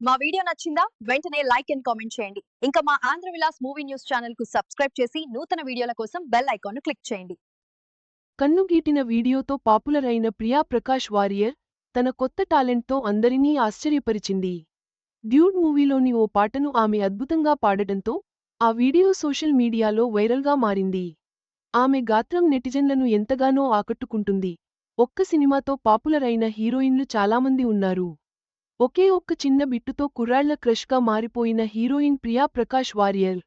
మా వీడియో నచ్చిందా? వెంటనే లైక్ అండ్ కామెంట్ చేయండి. ఇంకా మా ఆంధ్ర విలాస్ మూవీ న్యూస్ ఛానల్కు సబ్స్క్రైబ్ చేసి నూతన వీడియోల కోసం బెల్ ఐకాన్ను క్లిక్ చేయండి. కన్నుగీటిన వీడియోతో పాపులర్ అయిన ప్రియా ప్రకాష్ వారియర్ తన కొత్త టాలెంట్తో అందరినీ ఆశ్చర్యపరిచింది. డ్యూడ్ మూవీలోని ఓ పాటను ఆమె అద్భుతంగా పాడటంతో ఆ వీడియో సోషల్ మీడియాలో వైరల్గా మారింది. ఆమె గాత్రం నెటిజన్లను ఎంతగానో ఆకట్టుకుంటుంది. ఒక్క సినిమాతో పాపులర్ అయిన హీరోయిన్లు చాలామంది ఉన్నారు. ఒకే ఒక్క చిన్న బిట్టుతో కుర్రాళ్ళ క్రష్గా మారిపోయిన హీరోయిన్ ప్రియా ప్రకాష్ వారియర్.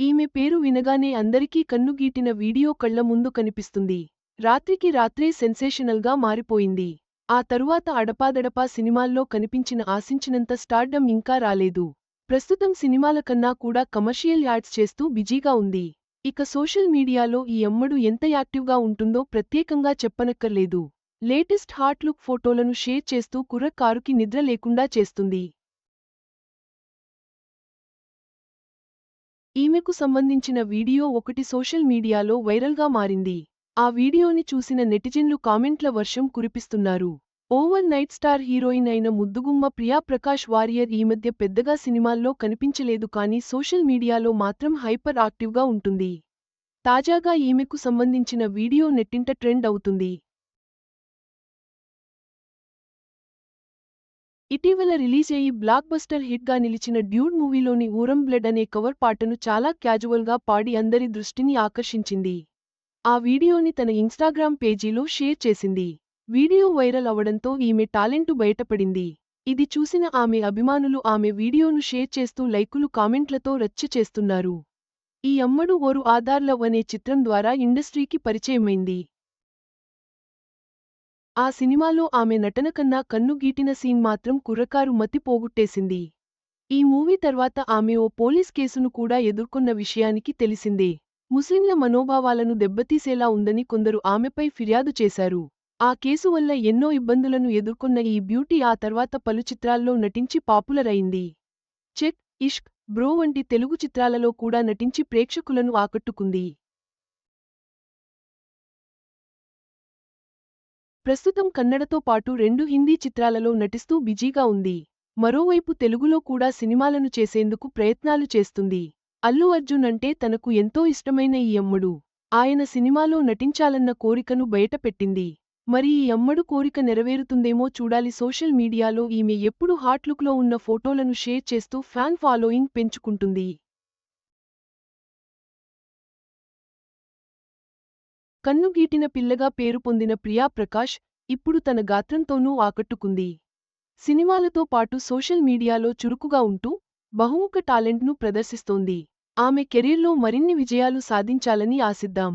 ఈమె పేరు వినగానే అందరికీ కన్నుగీటిన వీడియో కళ్ళ ముందు కనిపిస్తుంది. రాత్రికి రాత్రే సెన్సేషనల్గా మారిపోయింది. ఆ తరువాత అడపాదడపా సినిమాల్లో కనిపించిన ఆశించినంత స్టార్డమ్ ఇంకా రాలేదు. ప్రస్తుతం సినిమాల కన్నా కూడా కమర్షియల్ యాడ్స్ చేస్తూ బిజీగా ఉంది. ఇక సోషల్ మీడియాలో ఈ అమ్మడు ఎంత యాక్టివ్గా ఉంటుందో ప్రత్యేకంగా చెప్పనక్కర్లేదు. లేటెస్ట్ హాట్ లుక్ ఫోటోలను షేర్ చేస్తూ కుర్ర కారుకి నిద్ర లేకుండా చేస్తుంది. ఈమెకు సంబంధించిన వీడియో ఒకటి సోషల్ మీడియాలో వైరల్గా మారింది. ఆ వీడియోని చూసిన నెటిజన్లు కామెంట్ల వర్షం కురిపిస్తున్నారు. ఓవర్ నైట్ స్టార్ హీరోయిన్ అయిన ముద్దుగుమ్మ ప్రియా ప్రకాష్ వారియర్ ఈ మధ్య పెద్దగా సినిమాల్లో కనిపించలేదు కానీ సోషల్ మీడియాలో మాత్రం హైపర్ యాక్టివ్గా ఉంటుంది. తాజాగా ఈమెకు సంబంధించిన వీడియో నెట్టింట ట్రెండ్ అవుతుంది. ఇటీవల రిలీజ్ అయ్యి బ్లాక్ బస్టర్ హిట్గా నిలిచిన డ్యూడ్ మూవీలోని ఊరం బ్లడ్ అనే కవర్ పాటను చాలా క్యాజువల్గా పాడి అందరి దృష్టిని ఆకర్షించింది. ఆ వీడియోని తన ఇన్స్టాగ్రామ్ పేజీలో షేర్ చేసింది. వీడియో వైరల్ అవడంతో ఈమె టాలెంటు బయటపడింది. ఇది చూసిన ఆమె అభిమానులు ఆమె వీడియోను షేర్ చేస్తూ లైకులు కామెంట్లతో రచ్చ చేస్తున్నారు. ఈ అమ్మడు ఓరు ఆధార్ లవ్ అనే చిత్రం ద్వారా ఇండస్ట్రీకి పరిచయమైంది. ఆ సినిమాలో ఆమె నటన కన్నా కన్ను గీటిన సీన్ మాత్రం కుర్రకారు మతి పోగొట్టేసింది. ఈ మూవీ తర్వాత ఆమె ఓ పోలీస్ కేసును కూడా ఎదుర్కొన్న విషయానికి తెలిసిందే. ముస్లింల మనోభావాలను దెబ్బతీసేలా ఉందని కొందరు ఆమెపై ఫిర్యాదు చేశారు. ఆ కేసు వల్ల ఎన్నో ఇబ్బందులను ఎదుర్కొన్న ఈ బ్యూటీ ఆ తర్వాత పలు చిత్రాల్లో నటించి పాపులర్ అయింది చెక్ ఇష్క్ బ్రో వంటి తెలుగు చిత్రాలలో కూడా నటించి ప్రేక్షకులను ఆకట్టుకుంది. ప్రస్తుతం కన్నడతో పాటు రెండు హిందీ చిత్రాలలో నటిస్తూ బిజీగా ఉంది. మరోవైపు తెలుగులో కూడా సినిమాలను చేసేందుకు ప్రయత్నాలు చేస్తుంది. అల్లు అర్జున్ అంటే తనకు ఎంతో ఇష్టమైన ఈ అమ్మడు. ఆయన సినిమాలో నటించాలన్న కోరికను బయటపెట్టింది. మరి ఈ అమ్మడు కోరిక నెరవేరుతుందేమో చూడాలి. సోషల్ మీడియాలో ఈమె ఎప్పుడు హాట్ లుక్లో ఉన్న ఫోటోలను షేర్ చేస్తూ ఫ్యాన్ ఫాలోయింగ్ పెంచుకుంటుంది. కన్నుగీటిన పిల్లగా పేరు పొందిన ప్రియా ప్రకాష్ ఇప్పుడు తన గాత్రంతోనూ ఆకట్టుకుంది. సినిమాలతో పాటు సోషల్ మీడియాలో చురుకుగా ఉంటూ బహుముఖ టాలెంట్ను ప్రదర్శిస్తోంది. ఆమె కెరీర్లో మరిన్ని విజయాలు సాధించాలని ఆశిద్దాం.